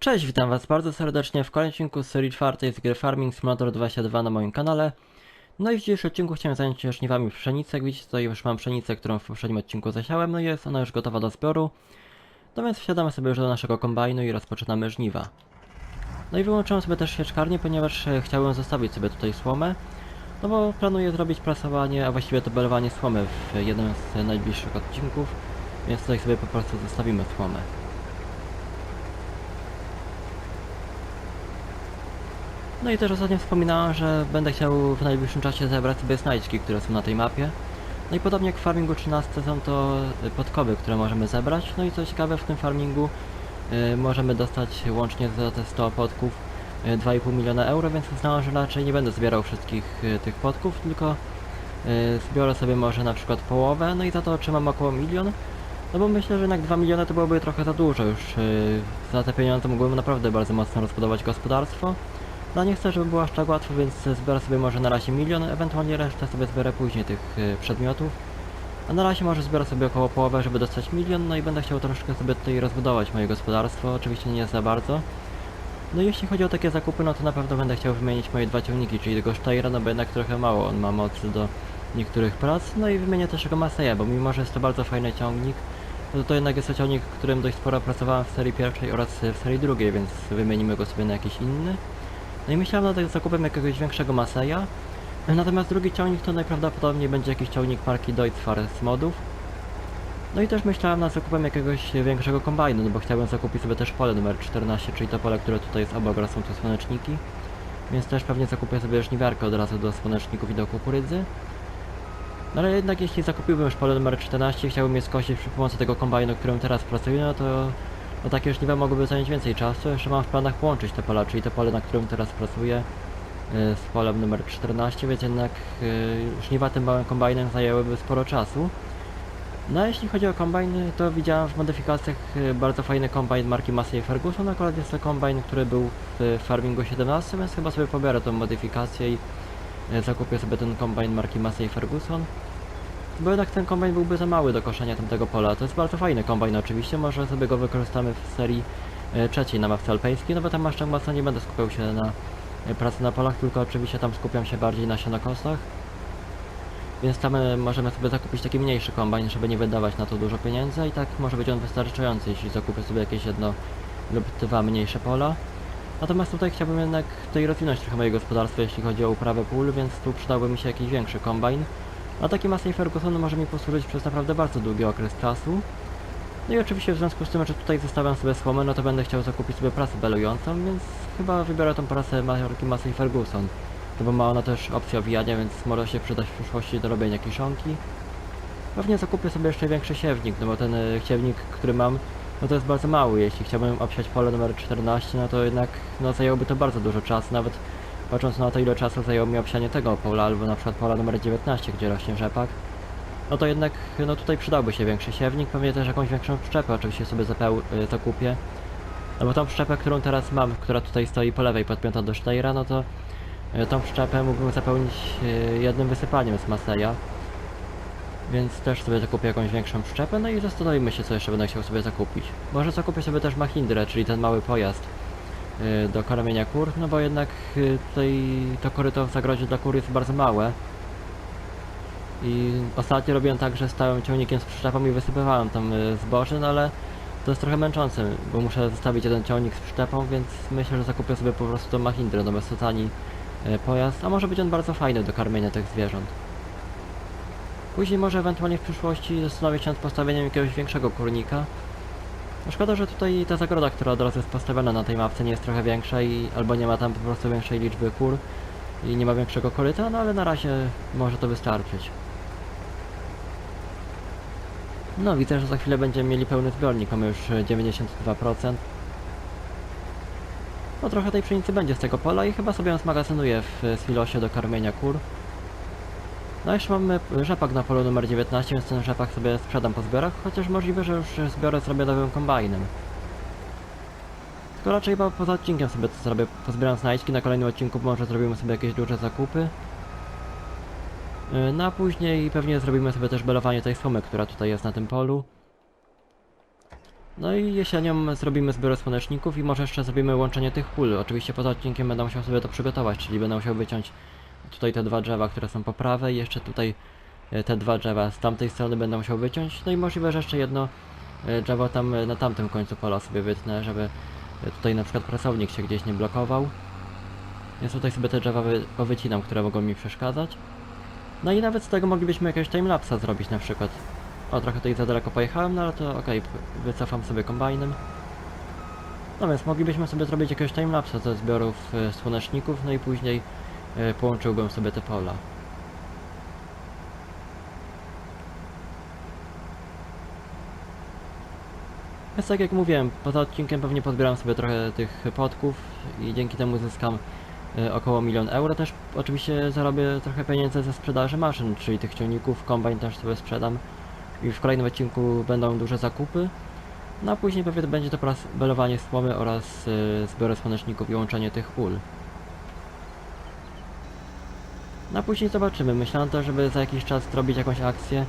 Cześć, witam was bardzo serdecznie w kolejnym odcinku serii czwartej z gry Farming Simulator 22 na moim kanale. No i w dzisiejszym odcinku chciałem zająć się żniwami pszenicy. Jak widzicie tutaj już mam pszenicę, którą w poprzednim odcinku zasiałem, no jest ona już gotowa do zbioru. No więc wsiadamy sobie już do naszego kombajnu i rozpoczynamy żniwa. No i wyłączyłem sobie też sieczkarnię, ponieważ e, chciałem zostawić sobie tutaj słomę. No bo planuję zrobić prasowanie, a właściwie to belowanie słomy w jednym z najbliższych odcinków. Więc tutaj sobie po prostu zostawimy słomę. No i też ostatnio wspominałem, że będę chciał w najbliższym czasie zebrać sobie znajdźki, które są na tej mapie. No i podobnie jak w farmingu 13 są to y, podkowy, które możemy zebrać. No i co ciekawe w tym farmingu y, możemy dostać łącznie za te 100 podków y, 2,5 miliona euro, więc uznałem, że raczej nie będę zbierał wszystkich y, tych podków, tylko y, zbiorę sobie może na przykład połowę, no i za to otrzymam około milion. No bo myślę, że jednak 2 miliony to byłoby trochę za dużo już. y, Za te pieniądze mógłbym naprawdę bardzo mocno rozbudować gospodarstwo. No nie chcę, żeby było aż tak łatwo, więc zbiorę sobie może na razie milion, ewentualnie resztę sobie zbiorę później tych y, przedmiotów. A na razie może zbiorę sobie około połowę, żeby dostać milion, no i będę chciał troszkę sobie tutaj rozbudować moje gospodarstwo, oczywiście nie za bardzo. No i jeśli chodzi o takie zakupy, no to na pewno będę chciał wymienić moje dwa ciągniki, czyli tego Steyra, no bo jednak trochę mało on ma mocy do niektórych prac, no i wymienię też jego Maseja, bo mimo, że jest to bardzo fajny ciągnik, no to jednak jest to ciągnik, którym dość sporo pracowałem w serii pierwszej oraz w serii drugiej, więc wymienimy go sobie na jakiś inny. No i myślałem nad zakupem jakiegoś większego Maseja. Natomiast drugi ciągnik to najprawdopodobniej będzie jakiś ciągnik marki Deutzfahr z modów. No i też myślałem nad zakupem jakiegoś większego kombajnu, no bo chciałbym zakupić sobie też pole numer 14, czyli to pole, które tutaj jest obok, oraz są tu słoneczniki. Więc też pewnie zakupię sobie żniwiarkę od razu do słoneczników i do kukurydzy. No ale jednak jeśli zakupiłbym już pole numer 14 i chciałbym je skosić przy pomocy tego kombajnu, którym teraz pracuję, no to no takie żniwa mogłyby zająć więcej czasu. Jeszcze mam w planach połączyć te pola, czyli to pole, na którym teraz pracuję y, z polem numer 14, więc jednak y, żniwa tym małym kombajnem zajęłyby sporo czasu. No a jeśli chodzi o kombajny, to widziałem w modyfikacjach y, bardzo fajny kombajn marki Massey Ferguson. Akurat jest to kombajn, który był w Farmingu 17, więc chyba sobie pobiorę tą modyfikację i zakupię sobie ten kombajn marki Massey Ferguson. Bo jednak ten kombajn byłby za mały do koszenia tamtego pola. To jest bardzo fajny kombajn oczywiście, może sobie go wykorzystamy w serii e, trzeciej na mapce alpejskiej, no bo tam tak mocno nie będę skupiał się na e, pracy na polach, tylko oczywiście tam skupiam się bardziej na sianokosach. Więc tam e, możemy sobie zakupić taki mniejszy kombajn, żeby nie wydawać na to dużo pieniędzy i tak może być on wystarczający, jeśli zakupię sobie jakieś jedno lub dwa mniejsze pola. Natomiast tutaj chciałbym jednak tutaj rozwinąć trochę moje gospodarstwo, jeśli chodzi o uprawę pól, więc tu przydałby mi się jakiś większy kombajn. A taki Massey Ferguson może mi posłużyć przez naprawdę bardzo długi okres czasu. No i oczywiście w związku z tym, że tutaj zostawiam sobie słomę, no to będę chciał zakupić sobie prasę belującą, więc chyba wybiorę tą prasę marki Massey Ferguson. No bo ma ona też opcję owijania, więc może się przydać w przyszłości do robienia kiszonki. Pewnie zakupię sobie jeszcze większy siewnik, no bo ten e, siewnik, który mam, no to jest bardzo mały. Jeśli chciałbym obsiać pole numer 14, no to jednak no, zajęłoby to bardzo dużo czasu, nawet patrząc na to ile czasu zajęło mi obsianie tego pola, albo na przykład pola numer 19, gdzie rośnie rzepak, no to jednak no tutaj przydałby się większy siewnik, pewnie też jakąś większą przyczepę oczywiście sobie zapeł, y, zakupię. No bo tą przyczepę, którą teraz mam, która tutaj stoi po lewej podpięta do Steyra, no to y, tą przyczepę mógłbym zapełnić y, jednym wysypaniem z Maseja. Więc też sobie zakupię jakąś większą przyczepę, no i zastanowimy się co jeszcze będę chciał sobie zakupić. Może zakupię sobie też Mahindrę, czyli ten mały pojazd do karmienia kur, no bo jednak y, tutaj to koryto w zagrodzie dla kur jest bardzo małe. I ostatnio robiłem tak, że stałem ciągnikiem z przyczepą i wysypywałem tam y, zboże, no ale to jest trochę męczące, bo muszę zostawić jeden ciągnik z przyczepą, więc myślę, że zakupię sobie po prostu tą Mahindrę, no to tani y, pojazd, a może być on bardzo fajny do karmienia tych zwierząt. Później może ewentualnie w przyszłości zastanowić się nad postawieniem jakiegoś większego kurnika, Szkoda, że tutaj ta zagroda, która od razu jest postawiona na tej mapce nie jest trochę większa i albo nie ma tam po prostu większej liczby kur i nie ma większego koryta, no ale na razie może to wystarczyć. No widzę, że za chwilę będziemy mieli pełny zbiornik, mamy już e, 92%. No trochę tej pszenicy będzie z tego pola i chyba sobie ją zmagazynuję w e, silosie do karmienia kur. No jeszcze mamy rzepak na polu numer 19, więc ten rzepak sobie sprzedam po zbiorach, chociaż możliwe, że już zbiorę zrobię nowym kombajnem. Tylko raczej chyba poza odcinkiem sobie to zrobię, pozbieram znajdźki, na kolejnym odcinku może zrobimy sobie jakieś duże zakupy. Yy, No a później pewnie zrobimy sobie też belowanie tej słomy, która tutaj jest na tym polu. No i jesienią zrobimy zbiór słoneczników i może jeszcze zrobimy łączenie tych pól. Oczywiście poza odcinkiem będę musiał sobie to przygotować, czyli będę musiał wyciąć tutaj te dwa drzewa, które są po prawej, jeszcze tutaj e, te dwa drzewa z tamtej strony będę musiał wyciąć, no i możliwe, że jeszcze jedno e, drzewo tam e, na tamtym końcu pola sobie wytnę, żeby tutaj na przykład pracownik się gdzieś nie blokował. Więc tutaj sobie te drzewa wy powycinam, które mogą mi przeszkadzać. No i nawet z tego moglibyśmy jakiegoś timelapsa zrobić na przykład. O, trochę tutaj za daleko pojechałem, no ale to okej, p- wycofam sobie kombajnem. No więc moglibyśmy sobie zrobić jakiegoś timelapsa ze zbiorów e, słoneczników, no i później połączyłbym sobie te pola. Więc tak jak mówiłem, poza odcinkiem pewnie pozbieram sobie trochę tych podków i dzięki temu zyskam e, około milion euro. Też oczywiście zarobię trochę pieniędzy ze sprzedaży maszyn, czyli tych ciągników, kombajn też sobie sprzedam. I w kolejnym odcinku będą duże zakupy. No a później pewnie będzie to belowanie słomy oraz e, zbiory słoneczników i łączenie tych pól. No a później zobaczymy. Myślałem też, żeby za jakiś czas zrobić jakąś akcję,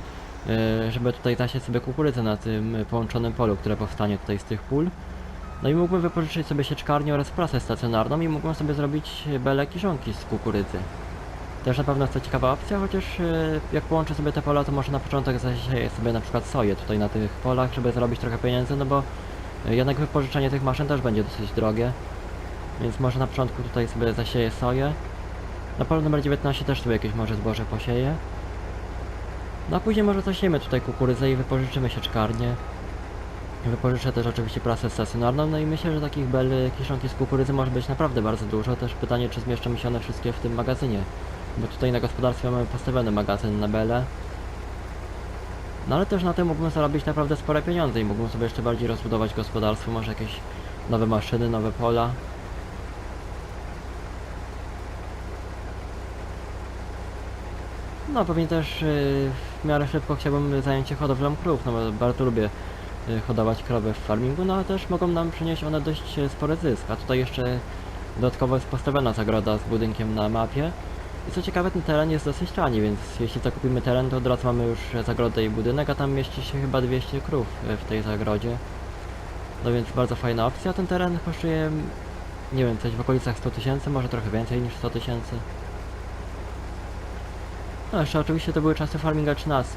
e, żeby tutaj zasiać sobie kukurydzę na tym połączonym polu, które powstanie tutaj z tych pól. No i mógłbym wypożyczyć sobie sieczkarnię oraz prasę stacjonarną i mógłbym sobie zrobić bele kiszonki z kukurydzy. Też na pewno jest to ciekawa opcja, chociaż e, jak połączę sobie te pola, to może na początek zasieję sobie na przykład soję tutaj na tych polach, żeby zarobić trochę pieniędzy, no bo e, jednak wypożyczenie tych maszyn też będzie dosyć drogie. Więc może na początku tutaj sobie zasieję soję. Na polu numer 19 też sobie jakieś może zboże posieję. No a później może zasiejemy tutaj kukurydzę i wypożyczymy sieczkarnię. Wypożyczę też oczywiście prasę stacjonarną, no i myślę, że takich bel kiszonki z kukurydzy może być naprawdę bardzo dużo. Też pytanie, czy zmieszczą mi się one wszystkie w tym magazynie. Bo tutaj na gospodarstwie mamy postawiony magazyn na bele. No ale też na tym mógłbym zarobić naprawdę spore pieniądze i mógłbym sobie jeszcze bardziej rozbudować gospodarstwo, może jakieś nowe maszyny, nowe pola. No pewnie też yy, w miarę szybko chciałbym zająć się hodowlą krów, no bo bardzo lubię y, hodować krowy w farmingu, no ale też mogą nam przynieść one dość e, spory zysk. A tutaj jeszcze dodatkowo jest postawiona zagroda z budynkiem na mapie. I co ciekawe, ten teren jest dosyć tani, więc jeśli zakupimy teren, to od razu mamy już zagrodę i budynek, a tam mieści się chyba 200 krów w tej zagrodzie. No więc bardzo fajna opcja. Ten teren kosztuje, nie wiem, coś w okolicach 100 tysięcy, może trochę więcej niż 100 tysięcy. No jeszcze oczywiście to były czasy farminga 13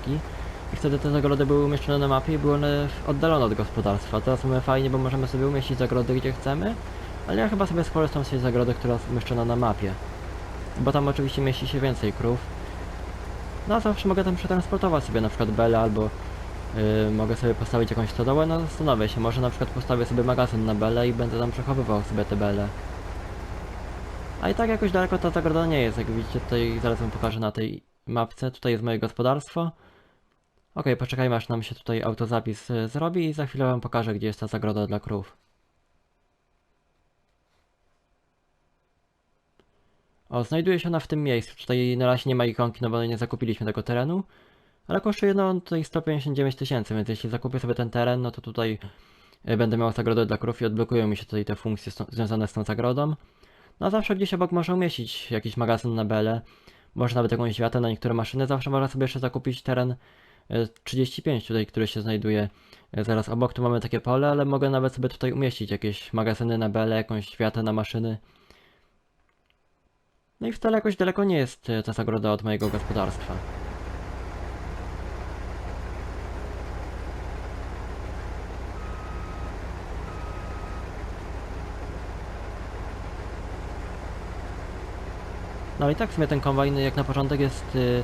i wtedy te zagrody były umieszczone na mapie i były one oddalone od gospodarstwa. Teraz mamy fajnie, bo możemy sobie umieścić zagrody gdzie chcemy, ale ja chyba sobie skorzystam z tej zagrody, która jest umieszczona na mapie. Bo tam oczywiście mieści się więcej krów. No a zawsze mogę tam przetransportować sobie na przykład belę albo yy, mogę sobie postawić jakąś stodołę, no zastanowię się, może na przykład postawię sobie magazyn na belę i będę tam przechowywał sobie te bele. A i tak jakoś daleko ta zagroda nie jest, jak widzicie tutaj zaraz wam pokażę na tej mapce, tutaj jest moje gospodarstwo. Okej, poczekajmy aż nam się tutaj autozapis y, zrobi i za chwilę wam pokażę gdzie jest ta zagroda dla krów. O, znajduje się ona w tym miejscu. Tutaj na razie nie ma ikonki, no bo nie zakupiliśmy tego terenu. Ale kosztuje no tutaj 159 tysięcy, więc jeśli zakupię sobie ten teren, no to tutaj y, będę miał zagrodę dla krów i odblokują mi się tutaj te funkcje związane z tą zagrodą. No zawsze gdzieś obok można umieścić jakiś magazyn na bele, może nawet jakąś wiatę na niektóre maszyny. Zawsze można sobie jeszcze zakupić teren y, 35 tutaj, który się znajduje y, zaraz obok. Tu mamy takie pole, ale mogę nawet sobie tutaj umieścić jakieś magazyny na bele, jakąś wiatę na maszyny. No i wcale jakoś daleko nie jest e, ta zagroda od mojego gospodarstwa. No i tak w sumie ten kombajn jak na początek jest y,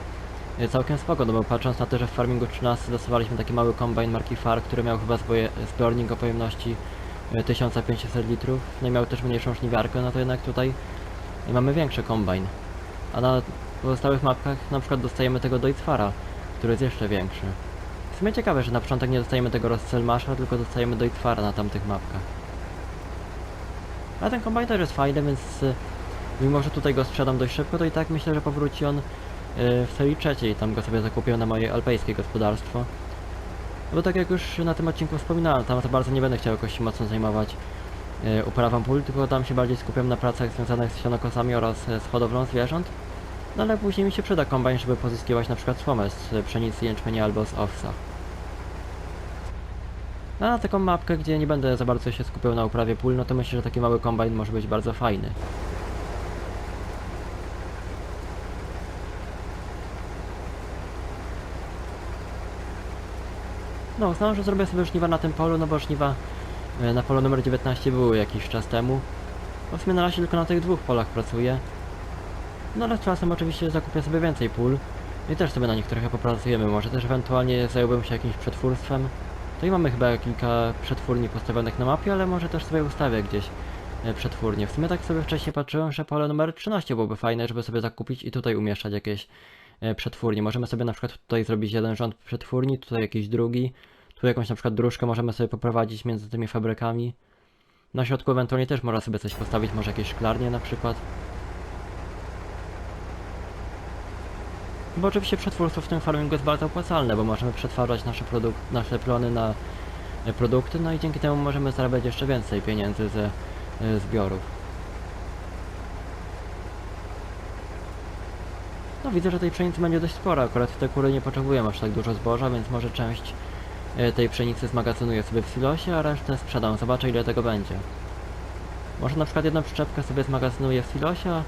y, całkiem spoko, no bo patrząc na to, że w Farmingu 13 dostawaliśmy taki mały kombajn marki FAR, który miał chyba zboje, zbiornik o pojemności y, 1500 litrów, no i miał też mniejszą żniwiarkę, no to jednak tutaj mamy większy kombajn. A na pozostałych mapkach na przykład dostajemy tego Deutzfara, który jest jeszcze większy. W sumie ciekawe, że na początek nie dostajemy tego Rosselmasza, tylko dostajemy Deutzfara na tamtych mapkach. A ten kombajn też jest fajny, więc y, mimo, że tutaj go sprzedam dość szybko, to i tak myślę, że powróci on y, w serii trzeciej. Tam go sobie zakupię na moje alpejskie gospodarstwo. Bo tak jak już na tym odcinku wspominałem, tam za bardzo nie będę chciał jakoś mocno zajmować e, uprawą pól, tylko tam się bardziej skupiam na pracach związanych z sianokosami oraz e, z hodowlą zwierząt. No ale później mi się przyda kombajn, żeby pozyskiwać na przykład słomę z e, pszenicy, jęczmienia albo z owsa. No, na taką mapkę, gdzie nie będę za bardzo się skupiał na uprawie pól, no to myślę, że taki mały kombajn może być bardzo fajny. No, uznałem, że zrobię sobie żniwa na tym polu, no bo żniwa e, na polu numer 19 były jakiś czas temu. W sumie na razie tylko na tych dwóch polach pracuję. No ale czasem oczywiście zakupię sobie więcej pól. I też sobie na nich trochę popracujemy. Może też ewentualnie zająłbym się jakimś przetwórstwem. I mamy chyba kilka przetwórni postawionych na mapie, ale może też sobie ustawię gdzieś e, przetwórnie. W sumie tak sobie wcześniej patrzyłem, że pole numer 13 byłoby fajne, żeby sobie zakupić i tutaj umieszczać jakieś e, przetwórnie. Możemy sobie na przykład tutaj zrobić jeden rząd przetwórni, tutaj jakiś drugi. Tu jakąś na przykład dróżkę możemy sobie poprowadzić między tymi fabrykami. Na środku ewentualnie też można sobie coś postawić, może jakieś szklarnie na przykład. Bo oczywiście przetwórstwo w tym farmingu jest bardzo opłacalne, bo możemy przetwarzać nasze, produk- nasze plony na e, produkty, no i dzięki temu możemy zarabiać jeszcze więcej pieniędzy ze e, zbiorów. No widzę, że tej pszenicy będzie dość sporo, akurat te kury nie potrzebują aż tak dużo zboża, więc może część e, tej pszenicy zmagazynuję sobie w silosie, a resztę sprzedam. Zobaczę ile tego będzie. Może na przykład jedną przyczepkę sobie zmagazynuję w silosie, a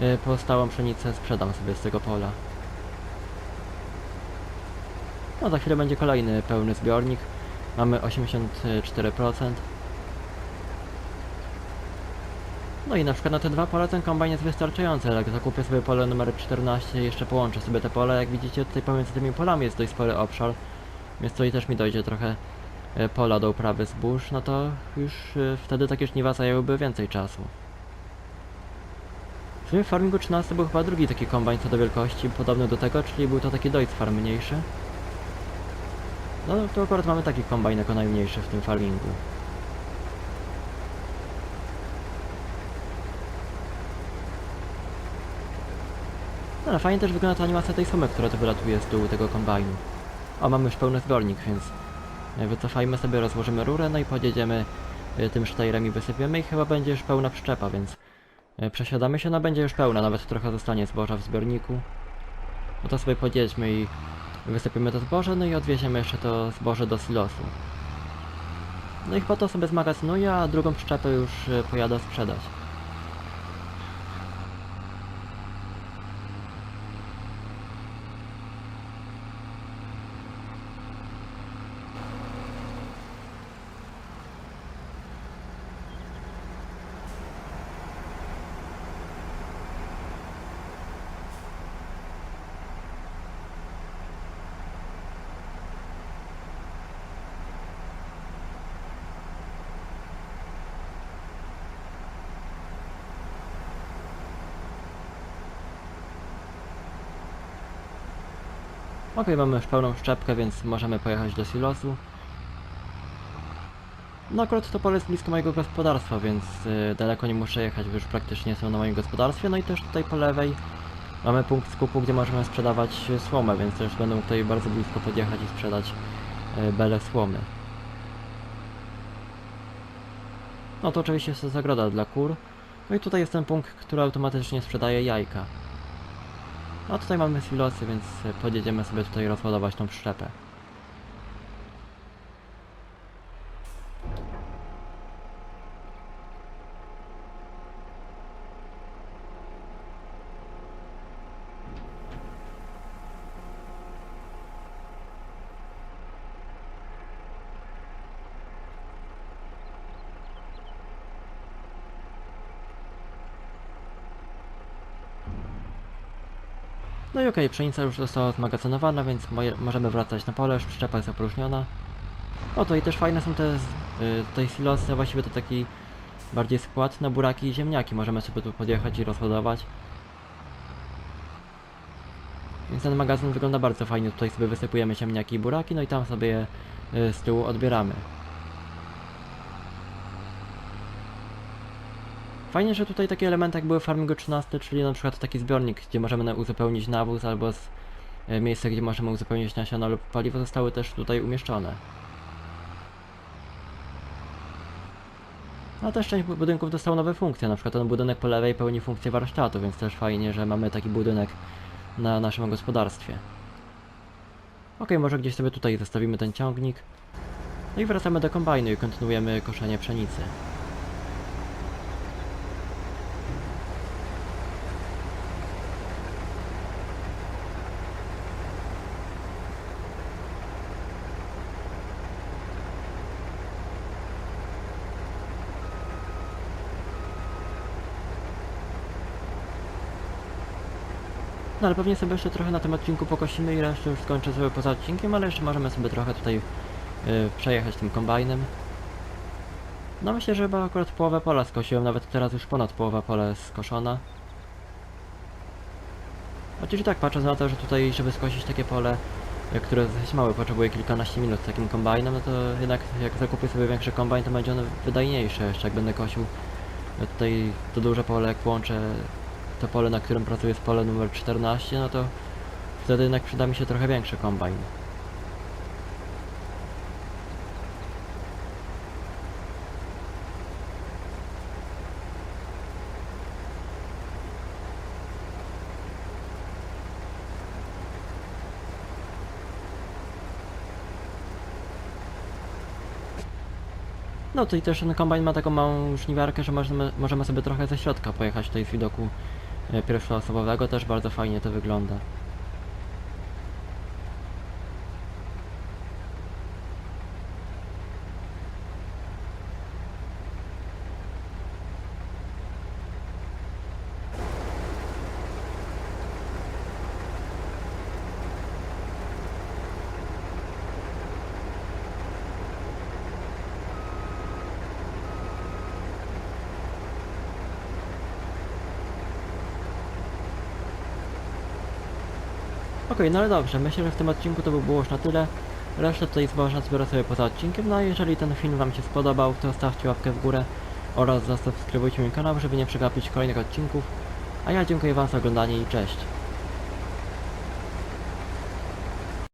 e, pozostałą pszenicę sprzedam sobie z tego pola. No za chwilę będzie kolejny pełny zbiornik. Mamy 84%. No i na przykład na te dwa pola ten kombajn jest wystarczający. Jak zakupię sobie pole numer 14 jeszcze połączę sobie te pole. Jak widzicie tutaj pomiędzy tymi polami jest dość spory obszar. Więc tutaj też mi dojdzie trochę e, pola do uprawy zbóż, no to już e, wtedy takie żniwa zajęłyby więcej czasu. W sumie w farmingu 13 był chyba drugi taki kombajn co do wielkości, podobny do tego, czyli był to taki Deutz Farm mniejszy. No to akurat mamy taki kombajn jako najmniejszy w tym farmingu. No fajnie też wygląda ta animacja tej sumy, która to wylatuje z tyłu tego kombajnu. O, mamy już pełny zbiornik, więc wycofajmy sobie, rozłożymy rurę, no i podjedziemy e, tym sztajrem i wysypiemy i chyba będzie już pełna przyczepa, więc e, przesiadamy się, no będzie już pełna, nawet trochę zostanie zboża w zbiorniku. No to sobie podjedźmy i wysypiemy to zboże, no i odwieziemy jeszcze to zboże do silosu. No i chyba to sobie zmagazynuję, a drugą przyczepę już e, pojadę sprzedać. Ok, mamy już pełną szczepkę, więc możemy pojechać do silosu. No akurat to pole jest blisko mojego gospodarstwa, więc y, daleko nie muszę jechać, bo już praktycznie są na moim gospodarstwie. No i też tutaj po lewej mamy punkt skupu, gdzie możemy sprzedawać y, słomę, więc też będą tutaj bardzo blisko podjechać i sprzedać y, belę słomy. No to oczywiście jest zagroda dla kur. No i tutaj jest ten punkt, który automatycznie sprzedaje jajka. A tutaj mamy silosy, więc podjedziemy sobie tutaj rozładować tą przyczepę. No i okej, pszenica już została zmagazynowana, więc moje, możemy wracać na pole, już przyczepa jest opróżniona. O, to i też fajne są te, y, tutaj silosy, właściwie to taki bardziej skład na buraki i ziemniaki. Możemy sobie tu podjechać i rozładować. Więc ten magazyn wygląda bardzo fajnie. Tutaj sobie wysypujemy ziemniaki i buraki, no i tam sobie je y, z tyłu odbieramy. Fajnie, że tutaj takie elementy jak były w Farmingu 13, czyli na przykład taki zbiornik, gdzie możemy uzupełnić nawóz albo z, e, miejsce, gdzie możemy uzupełnić nasiona lub paliwo zostały też tutaj umieszczone. A też część bu- budynków dostał nowe funkcje, na przykład ten budynek po lewej pełni funkcję warsztatu, więc też fajnie, że mamy taki budynek na naszym gospodarstwie. Ok, może gdzieś sobie tutaj zostawimy ten ciągnik. No i wracamy do kombajnu i kontynuujemy koszenie pszenicy. No ale pewnie sobie jeszcze trochę na tym odcinku pokosimy i resztę już skończę sobie poza odcinkiem, ale jeszcze możemy sobie trochę tutaj y, przejechać tym kombajnem. No myślę, że chyba akurat połowę pola skosiłem, nawet teraz już ponad połowa pola jest skoszona. I tak patrząc na to, że tutaj żeby skosić takie pole, y, które jest małe, potrzebuje kilkanaście minut z takim kombajnem, no to jednak jak zakupię sobie większy kombajn, to będzie on wydajniejszy jeszcze jak będę kosił y, tutaj to duże pole, jak połączę to pole, na którym pracuję z pole numer 14, no to wtedy jednak przyda mi się trochę większy kombajn. No to i też ten kombajn ma taką małą żniwiarkę, że możemy, możemy sobie trochę ze środka pojechać tutaj z widoku pierwszoosobowego, też bardzo fajnie to wygląda. Okej, no ale dobrze, myślę, że w tym odcinku to by było już na tyle. Resztę tutaj można zbiorę sobie poza odcinkiem, no a jeżeli ten film Wam się spodobał, to stawcie łapkę w górę oraz zasubskrybujcie mój kanał, żeby nie przegapić kolejnych odcinków. A ja dziękuję Wam za oglądanie i cześć.